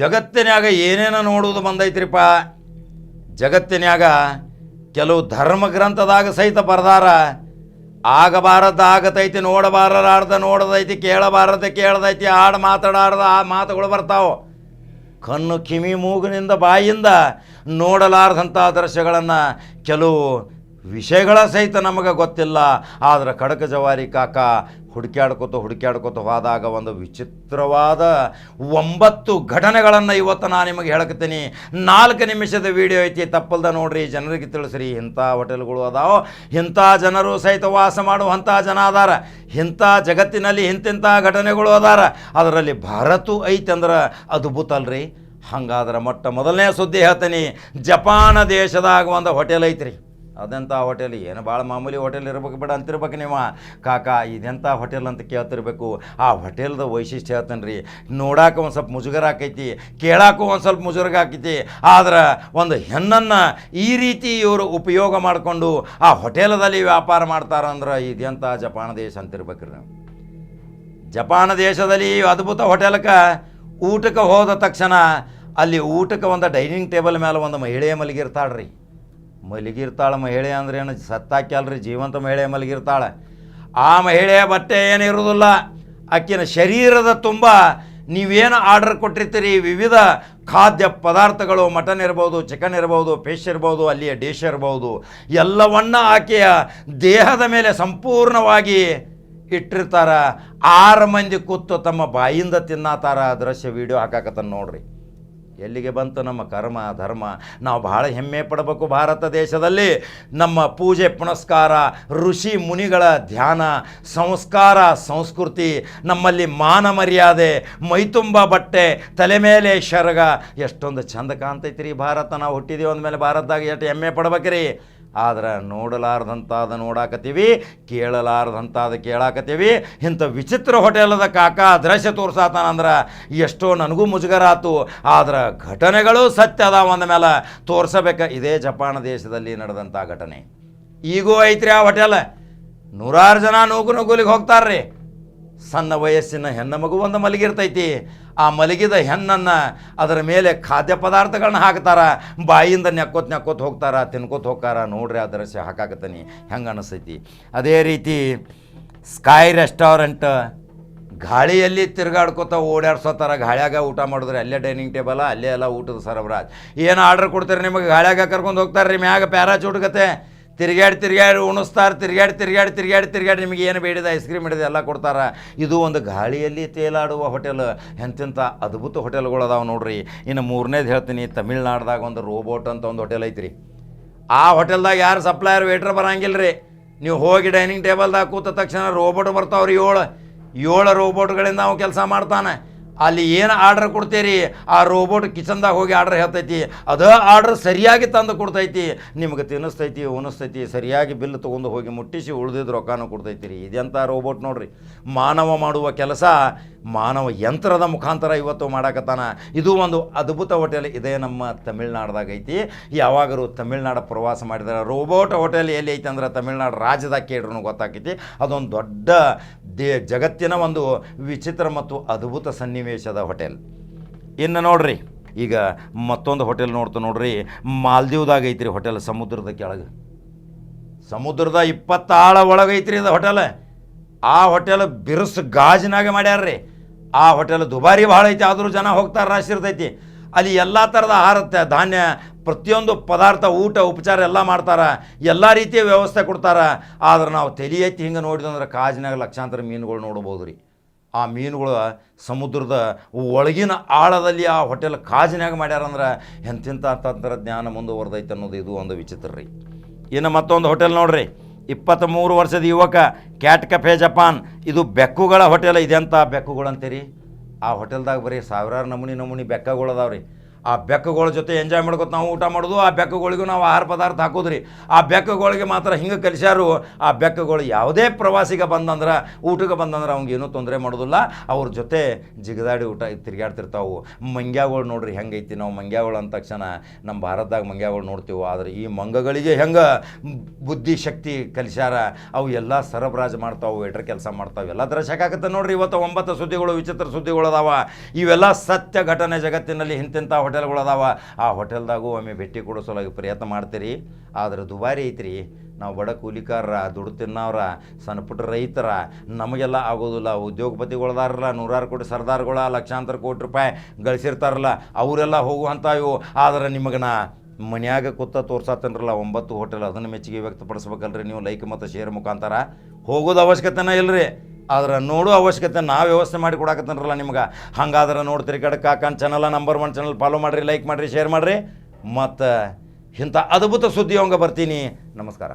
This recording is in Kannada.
ಜಗತ್ತಿನ್ಯಾಗ ಏನೇನೋ ನೋಡುವುದು ಬಂದೈತ್ರಿಪ್ಪ? ಜಗತ್ತಿನಾಗ ಕೆಲವು ಧರ್ಮ ಗ್ರಂಥದಾಗ ಸಹಿತ ಬರ್ದಾರ. ಆಗಬಾರದ ಆಗತೈತಿ ನೋಡಬಾರದಾರ್ದ ನೋಡದೈತಿ ಕೇಳಬಾರದ ಕೇಳದೈತಿ ಆಡ ಮಾತಾಡಾರ್ದ ಆ ಮಾತುಗಳು ಬರ್ತಾವ. ಕಣ್ಣು ಕಿವಿ ಮೂಗಿನಿಂದ ಬಾಯಿಂದ ನೋಡಲಾರ್ದಂಥ ದೃಶ್ಯಗಳನ್ನು ಕೆಲವು ವಿಷಯಗಳ ಸಹಿತ ನಮಗೆ ಗೊತ್ತಿಲ್ಲ. ಆದ್ರೆ ಕಡಕ ಜವಾರಿ ಕಾಕ ಹುಡುಕ್ಯಾಡ್ಕೊತ ಹುಡುಕ್ಯಾಡ್ಕೊತ ಹೋದಾಗ ಒಂದು ವಿಚಿತ್ರವಾದ ಒಂಬತ್ತು ಘಟನೆಗಳನ್ನು ಇವತ್ತು ನಾನು ನಿಮಗೆ ಹೇಳಕತ್ತೀನಿ. ನಾಲ್ಕು ನಿಮಿಷದ ವಿಡಿಯೋ ಐತಿ, ತಪ್ಪಲ್ದ ನೋಡ್ರಿ, ಜನರಿಗೆ ತಿಳಿಸ್ರಿ. ಇಂಥ ಹೋಟೆಲ್ಗಳು ಅದಾವ. ಇಂಥ ಜನರು ಸಹಿತ ವಾಸ ಮಾಡುವಂಥ ಜನ ಅದಾರ. ಇಂಥ ಜಗತ್ತಿನಲ್ಲಿ ಇಂತಿಂಥ ಘಟನೆಗಳು ಅದಾರ. ಅದರಲ್ಲಿ ಭಾರತು ಐತೆ ಅಂದ್ರೆ ಅದ್ಭುತ ಅಲ್ರಿ. ಹಂಗಾದ್ರೆ ಮೊಟ್ಟ ಮೊದಲನೇ ಸುದ್ದಿ ಹೇಳ್ತೀನಿ. ಜಪಾನ್ ದೇಶದಾಗ ಒಂದು ಹೋಟೆಲ್ ಐತ್ರಿ. ಅದೆಂಥ ಹೋಟೆಲ್? ಏನು ಭಾಳ ಮಾಮೂಲಿ ಹೋಟೆಲ್ ಇರ್ಬೇಕು, ಬೇಡ ಅಂತಿರ್ಬೇಕು ನೀವು. ಕಾಕ ಇದೆಂಥ ಹೋಟೆಲ್ ಅಂತ ಕೇಳ್ತಿರ್ಬೇಕು. ಆ ಹೋಟೆಲ್ದ ವೈಶಿಷ್ಟ್ಯ ಹೇಳ್ತೇನೆ ರೀ ನೋಡಾಕ ಒಂದು ಸ್ವಲ್ಪ ಮುಜುಗರ ಆಕೈತಿ, ಕೇಳಾಕು ಒಂದು ಸ್ವಲ್ಪ ಮುಜುಗರ ಆಕೈತಿ. ಆದ್ರೆ ಒಂದು ಹೆಣ್ಣನ್ನು ಈ ರೀತಿ ಇವರು ಉಪಯೋಗ ಮಾಡಿಕೊಂಡು ಆ ಹೋಟೆಲದಲ್ಲಿ ವ್ಯಾಪಾರ ಮಾಡ್ತಾರಂದ್ರೆ ಇದೆಂಥ ಜಪಾನ್ ದೇಶ ಅಂತಿರ್ಬೇಕ್ರಿ ನಾವು. ಜಪಾನ್ ದೇಶದಲ್ಲಿ ಅದ್ಭುತ ಹೋಟೆಲ್ಗೆ ಊಟಕ್ಕೆ ಹೋದ ತಕ್ಷಣ ಅಲ್ಲಿ ಊಟಕ್ಕೆ ಒಂದು ಡೈನಿಂಗ್ ಟೇಬಲ್ ಮೇಲೆ ಒಂದು ಮಹಿಳೆ ಮಲಗಿರ್ತಾಳ್ರಿ. ಮಲಗಿರ್ತಾಳೆ ಮಹಿಳೆ ಅಂದ್ರೆ ಏನು? ಸತ್ತಾಕ್ಯಲ್ರಿ, ಜೀವಂತ ಮಹಿಳೆ ಮಲಗಿರ್ತಾಳೆ. ಆ ಮಹಿಳೆಯ ಬಟ್ಟೆ ಏನಿರೋದಿಲ್ಲ ಆಕಿನ ಶರೀರದ ತುಂಬ ನೀವೇನು ಆರ್ಡರ್ ಕೊಟ್ಟಿರ್ತೀರಿ? ವಿವಿಧ ಖಾದ್ಯ ಪದಾರ್ಥಗಳು, ಮಟನ್ ಇರ್ಬೋದು, ಚಿಕನ್ ಇರ್ಬೋದು, ಫಿಶ್ ಇರ್ಬೋದು, ಅಲ್ಲಿಯ ಡಿಶ್ ಇರ್ಬೋದು, ಎಲ್ಲವನ್ನ ಆಕೆಯ ದೇಹದ ಮೇಲೆ ಸಂಪೂರ್ಣವಾಗಿ ಇಟ್ಟಿರ್ತಾರ. ಆರು ಮಂದಿ ಕೂತು ತಮ್ಮ ಬಾಯಿಂದ ತಿನ್ನತಾರ ದೃಶ್ಯ, ವಿಡಿಯೋ ಹಾಕಾಕತ್ತ ನೋಡ್ರಿ. ಎಲ್ಲಿಗೆ ಬಂತು ನಮ್ಮ ಕರ್ಮ, ಧರ್ಮ? ನಾವು ಬಹಳ ಹೆಮ್ಮೆ ಪಡಬೇಕು ಭಾರತ ದೇಶದಲ್ಲಿ. ನಮ್ಮ ಪೂಜೆ, ಪುನಸ್ಕಾರ, ಋಷಿ ಮುನಿಗಳ ಧ್ಯಾನ, ಸಂಸ್ಕಾರ, ಸಂಸ್ಕೃತಿ, ನಮ್ಮಲ್ಲಿ ಮಾನ ಮರ್ಯಾದೆ ಮೈತುಂಬ ಬಟ್ಟೆ, ತಲೆ ಮೇಲೆ ಶರಗ. ಎಷ್ಟೊಂದು ಚಂದ ಕಾಣ್ತೈತ್ರಿ ಭಾರತ. ನಾವು ಹುಟ್ಟಿದೀವಿ ಅಂದಮೇಲೆ ಭಾರತದಾಗ ಎಷ್ಟು ಹೆಮ್ಮೆ ಪಡ್ಬೇಕ್ರಿ? ಆದ್ರೆ ನೋಡಲಾರ್ದಂಥದ್ದು ನೋಡಾಕತ್ತೀವಿ ಕೇಳಲಾರ್ದಂಥದ್ದು ಕೇಳಾಕತ್ತೀವಿ. ಇಂಥ ವಿಚಿತ್ರ ಹೋಟೆಲದ ಕಾಕ ದೃಶ್ಯ ತೋರ್ಸಾತಾನಂದ್ರೆ ಎಷ್ಟೋ ನನಗೂ ಮುಜುಗರ ಆತು ಆದ್ರೆ ಘಟನೆಗಳು ಸತ್ಯ ಅದಾವ ಅಂದ ಮೇಲೆ ತೋರಿಸಬೇಕು. ಇದೇ ಜಪಾನ್ ದೇಶದಲ್ಲಿ ನಡೆದಂಥ ಘಟನೆ. ಈಗೂ ಐತ್ರಿ ಆ ಹೋಟೆಲ್. ನೂರಾರು ಜನ ನೂಕು ನುಗ್ಗುಲಿಗೆ ಹೋಗ್ತಾರ್ರಿ. ಸಣ್ಣ ವಯಸ್ಸಿನ ಹೆಣ್ಣು ಮಗು ಒಂದು ಮಲಗಿರ್ತೈತಿ. ಆ ಮಲಗಿದ ಹೆಣ್ಣನ್ನು ಅದರ ಮೇಲೆ ಖಾದ್ಯ ಪದಾರ್ಥಗಳನ್ನ ಹಾಕ್ತಾರ. ಬಾಯಿಂದ ನೆಕ್ಕೋತ್ ನೆಕ್ಕೋತ್ ಹೋಗ್ತಾರ, ತಿನ್ಕೋತ ಹೋಗ್ತಾರ. ನೋಡ್ರಿ ಆ ದೃಶ್ಯ ಹಾಕಾಕತ್ತೀನಿ. ಹೆಂಗೆ ಅನಿಸ್ತೈತಿ. ಅದೇ ರೀತಿ ಸ್ಕೈ ರೆಸ್ಟೋರೆಂಟ್ ಗಾಳಿಯಲ್ಲಿ ತಿರುಗಾಡ್ಕೋತ ಓಡಾಡ್ಸೋತಾರ ಗಾಳಿಯಾಗ ಊಟ ಮಾಡಿದ್ರೆ ಅಲ್ಲೇ ಡೈನಿಂಗ್ ಟೇಬಲ ಅಲ್ಲೇ ಎಲ್ಲ ಊಟದ ಸರಬರಾಜ್. ಏನು ಆರ್ಡರ್ ಕೊಡ್ತಾರೆ ನಿಮಗೆ? ಗಾಳಿಯಾಗ ಕರ್ಕೊಂಡು ಹೋಗ್ತಾರೆ ರೀ ಮ್ಯಾಗ ಪ್ಯಾರಾಚೂಟ್ ಗತೆ ತಿರ್ಗ್ಯಾಡಿ ತಿರುಗಾಡಿ ಉಣಿಸ್ತಾರೆ ತಿರುಗಾಡಿ ತಿರುಗಾಡಿ ತಿರುಗಾಡಿ ತಿರುಗಾಡಿ ನಿಮಗೆ ಏನು ಬೇಡಿದ ಐಸ್ ಕ್ರೀಮ್ ಹಿಡಿದ ಎಲ್ಲ ಕೊಡ್ತಾರೆ. ಇದು ಒಂದು ಗಾಳಿಯಲ್ಲಿ ತೇಲಾಡುವ ಹೋಟೆಲ್, ಎಂತೆಂಥ ಅದ್ಭುತ ಹೋಟೆಲ್ಗಳು ಅದಾವೆ ನೋಡ್ರಿ. ಇನ್ನು ಮೂರನೇದು ಹೇಳ್ತೀನಿ, ತಮಿಳ್ನಾಡ್ದಾಗ ಒಂದು ರೋಬೋಟ್ ಅಂತ ಒಂದು ಹೋಟೆಲ್ ಐತ್ರಿ. ಆ ಹೋಟೆಲ್ದಾಗ ಯಾರು ಸಪ್ಲೈಯರ್ ವೇಟ್ರ್ ಬರಂಗಿಲ್ಲ ರೀ ನೀವು ಹೋಗಿ ಡೈನಿಂಗ್ ಟೇಬಲ್ದಾಗ ಕೂತ ತಕ್ಷಣ ರೋಬೋಟ್ ಬರ್ತಾವ್ರಿ ಏಳು. ಏಳು ರೋಬೋಟ್ಗಳಿಂದ ನಾವು ಕೆಲಸ ಮಾಡ್ತಾನೆ. ಅಲ್ಲಿ ಏನು ಆರ್ಡರ್ ಕೊಡ್ತೀರಿ? ಆ ರೋಬೋಟ್ ಕಿಚನ್ದಾಗ ಹೋಗಿ ಆರ್ಡರ್ ಹೇಳ್ತೈತಿ. ಅದು ಆರ್ಡರ್ ಸರಿಯಾಗಿ ತಂದು ಕೊಡ್ತೈತಿ. ನಿಮ್ಗೆ ತಿನ್ನಿಸ್ತೈತಿ, ಉಣಿಸ್ತೈತಿ, ಸರಿಯಾಗಿ ಬಿಲ್ ತೊಗೊಂಡು ಹೋಗಿ ಮುಟ್ಟಿಸಿ ಉಳಿದಿದ್ದು ರೊಕ್ಕನೂ ಕೊಡ್ತೈತಿ ರೀ ಇದೆಂಥ ರೋಬೋಟ್ ನೋಡ್ರಿ? ಮಾನವ ಮಾಡುವ ಕೆಲಸ, ಮಾನವ ಯಂತ್ರದ ಮುಖಾಂತರ ಇವತ್ತು ಮಾಡಾಕತ್ತಾನ. ಇದು ಒಂದು ಅದ್ಭುತ ಹೋಟೆಲ್ ಇದೇ ನಮ್ಮ ತಮಿಳ್ನಾಡ್ದಾಗ ಐತಿ. ಯಾವಾಗಲೂ ತಮಿಳ್ನಾಡು ಪ್ರವಾಸ ಮಾಡಿದರೆ ರೋಬೋಟ್ ಹೋಟೆಲ್ ಎಲ್ಲಿ ಐತೆ ಅಂದ್ರೆ ತಮಿಳ್ನಾಡು ರಾಜ್ಯದಾಗ ಕೇಳ್ರೂ ಗೊತ್ತಾಕೈತಿ. ಅದೊಂದು ದೊಡ್ಡ ದೇ ಜಗತ್ತಿನ ಒಂದು ವಿಚಿತ್ರ ಮತ್ತು ಅದ್ಭುತ ಸನ್ನಿವೇಶದ ಹೋಟೆಲ್. ಇನ್ನು ನೋಡ್ರಿ, ಈಗ ಮತ್ತೊಂದು ಹೋಟೆಲ್ ನೋಡ್ತು ನೋಡ್ರಿ, ಮಾಲ್ದೀವ್ದಾಗ ಐತ್ರಿ ಹೋಟೆಲ್ ಸಮುದ್ರದ ಕೆಳಗೆ. ಸಮುದ್ರದ ಇಪ್ಪತ್ತಾಳ ಒಳಗೈತ್ರಿ ಇದು ಹೋಟೆಲ್. ಆ ಹೋಟೆಲ್ ಬಿರುಸು ಗಾಜಿನಾಗ ಮಾಡ್ಯಾರ್ರಿ. ಆ ಹೋಟೆಲ್ ದುಬಾರಿ ಭಾಳ ಐತಿ, ಆದರೂ ಜನ ಹೋಗ್ತಾರ ರಾಶಿ ಇರ್ತೈತಿ ಅಲ್ಲಿ ಎಲ್ಲ ಥರದ ಆಹಾರ ಧಾನ್ಯ, ಪ್ರತಿಯೊಂದು ಪದಾರ್ಥ, ಊಟ, ಉಪಚಾರ ಎಲ್ಲ ಮಾಡ್ತಾರ. ಎಲ್ಲ ರೀತಿಯ ವ್ಯವಸ್ಥೆ ಕೊಡ್ತಾರೆ. ಆದ್ರೆ ನಾವು ತಲೆ ಎತ್ತಿ ಹಿಂಗೆ ನೋಡಿದಂದ್ರೆ ಕಾಜಿನಾಗ ಲಕ್ಷಾಂತರ ಮೀನುಗಳು ನೋಡ್ಬೋದು ರೀ ಆ ಮೀನುಗಳು ಸಮುದ್ರದ ಒಳಗಿನ ಆಳದಲ್ಲಿ ಆ ಹೋಟೆಲ್ ಕಾಜಿನಾಗ ಮಾಡ್ಯಾರಂದ್ರೆ ಎಂತಿಂಥ ತಂತ್ರಜ್ಞಾನ ಮುಂದುವರೆದೈತೆ ಅನ್ನೋದು ಇದು ಒಂದು ವಿಚಿತ್ರ ರೀ. ಇನ್ನು ಮತ್ತೊಂದು ಹೋಟೆಲ್ ನೋಡ್ರಿ. ಇಪ್ಪತ್ತ್ಮೂರು ವರ್ಷದ ಯುವಕ ಕ್ಯಾಟ್ ಕಫೆ ಜಪಾನ್. ಇದು ಬೆಕ್ಕುಗಳ ಹೋಟೆಲ್ ಇದೆಂಥ ಬೆಕ್ಕುಗಳು ಅಂತೀರಿ ಆ ಹೋಟೆಲ್ದಾಗ ಬರೀ ಸಾವಿರಾರು ನಮೂನಿ ನಮೂನಿ ಬೆಕ್ಕಗಳದಾವ್ರಿ ಆ ಬೆಕ್ಕುಗಳ ಜೊತೆ ಎಂಜಾಯ್ ಮಾಡ್ಕೊತ ನಾವು ಊಟ ಮಾಡೋದು, ಆ ಬೆಕ್ಕುಗಳಿಗೂ ನಾವು ಆಹಾರ ಪದಾರ್ಥ ಹಾಕೋದ್ರಿ. ಆ ಬೆಕ್ಕುಗಳಿಗೆ ಮಾತ್ರ ಹಿಂಗೆ ಕಲಿಸ್ಯಾರು, ಆ ಬೆಕ್ಕುಗಳು ಯಾವುದೇ ಪ್ರವಾಸಿಗೆ ಬಂದಂದ್ರೆ, ಊಟಕ್ಕೆ ಬಂದಂದ್ರೆ ಅವ್ನಿಗೇನೂ ತೊಂದರೆ ಮಾಡೋದಿಲ್ಲ. ಅವ್ರ ಜೊತೆ ಜಿಗದಾಡಿ ಊಟ ತಿರುಗಾಡ್ತಿರ್ತಾವು ಮಂಗ್ಯಾಗಳು ನೋಡ್ರಿ ಹೆಂಗೈತಿ ನಾವು ಮಂಗ್ಯಾಗಳು ಅಂದ ತಕ್ಷಣ ನಮ್ಮ ಭಾರತದಾಗ ಮಂಗ್ಯಾಗಳು ನೋಡ್ತೀವಿ, ಆದರೆ ಈ ಮಂಗಗಳಿಗೆ ಹೆಂಗೆ ಬುದ್ಧಿ ಶಕ್ತಿ ಕಲಿಸ್ಯಾರ, ಅವು ಎಲ್ಲ ಸರಬರಾಜು ಮಾಡ್ತಾವೆ ವೇಟ್ರ್ ಕೆಲಸ ಮಾಡ್ತಾವೆ, ಎಲ್ಲ ಥರ ಶಕಾಕತ್ತೆ ನೋಡ್ರಿ ಇವತ್ತು ಒಂಬತ್ತು ಸುದ್ದಿಗಳು, ವಿಚಿತ್ರ ಸುದ್ದಿಗಳು ಅದಾವ. ಇವೆಲ್ಲ ಸತ್ಯ ಘಟನೆ ಜಗತ್ತಿನಲ್ಲಿ ಇಂತಿಂಥ ಹೋಟೆಲ್ಗಳು ಅದಾವ ಆ ಹೋಟೆಲ್ದಾಗು ಒಮ್ಮೆ ಭೇಟಿ ಕೊಡೋ ಸಲುವಾಗಿ ಪ್ರಯತ್ನ ಮಾಡ್ತೀರಿ. ಆದರೆ ದುಬಾರಿ ಐತ್ರಿ. ನಾವು ಬಡ ಕೂಲಿಕಾರರ, ದುಡ್ಡು ತಿನ್ನೋರ ಸಣ್ಣ ಪುಟ್ಟ ರೈತರ, ನಮಗೆಲ್ಲ ಆಗೋದಿಲ್ಲ. ಉದ್ಯೋಗಪತಿಗಳದಾರಲ್ಲ, ನೂರಾರು ಕೋಟಿ ಸರ್ದಾರ್ಗಳ, ಲಕ್ಷಾಂತರ ಕೋಟಿ ರೂಪಾಯಿ ಗಳಿಸಿರ್ತಾರಲ್ಲ, ಅವರೆಲ್ಲ ಹೋಗುವಂಥ ಇವು ಆದರೆ ನಾ ಮನ್ಯಾಗ ಕೂತ ತೋರ್ಸಾತನ್ರಲ್ಲ, ಒಂಬತ್ತು ಹೋಟೆಲ್ ಅದನ್ನು ಮೆಚ್ಚುಗೆ ವ್ಯಕ್ತಪಡಿಸ್ಬೇಕಲ್ರಿ. ನೀವು ಲೈಕ್ ಮತ್ತು ಶೇರ್ ಮುಖಾಂತರ ಹೋಗೋದು ಅವಶ್ಯಕತೆನೇ ಇಲ್ಲರಿ ಆದ್ರೆ ನೋಡೋ ಅವಶ್ಯಕತೆ ನಾವು ವ್ಯವಸ್ಥೆ ಮಾಡಿ ಕೊಡಾಕತ್ತನ್ರಲ್ಲ ನಿಮ್ಗೆ? ಹಂಗಾದ್ರೆ ನೋಡ್ತೀರಿ ಕಡೆ ಕಾಕನ್ channel number one channel follow ಮಾಡಿರಿ ಲೈಕ್ ಮಾಡಿರಿ ಶೇರ್ ಮಾಡಿರಿ. ಮತ್ತು ಇಂಥ ಅದ್ಭುತ ಸುದ್ದಿ ಅವಂಗೆ ಬರ್ತೀನಿ. ನಮಸ್ಕಾರ.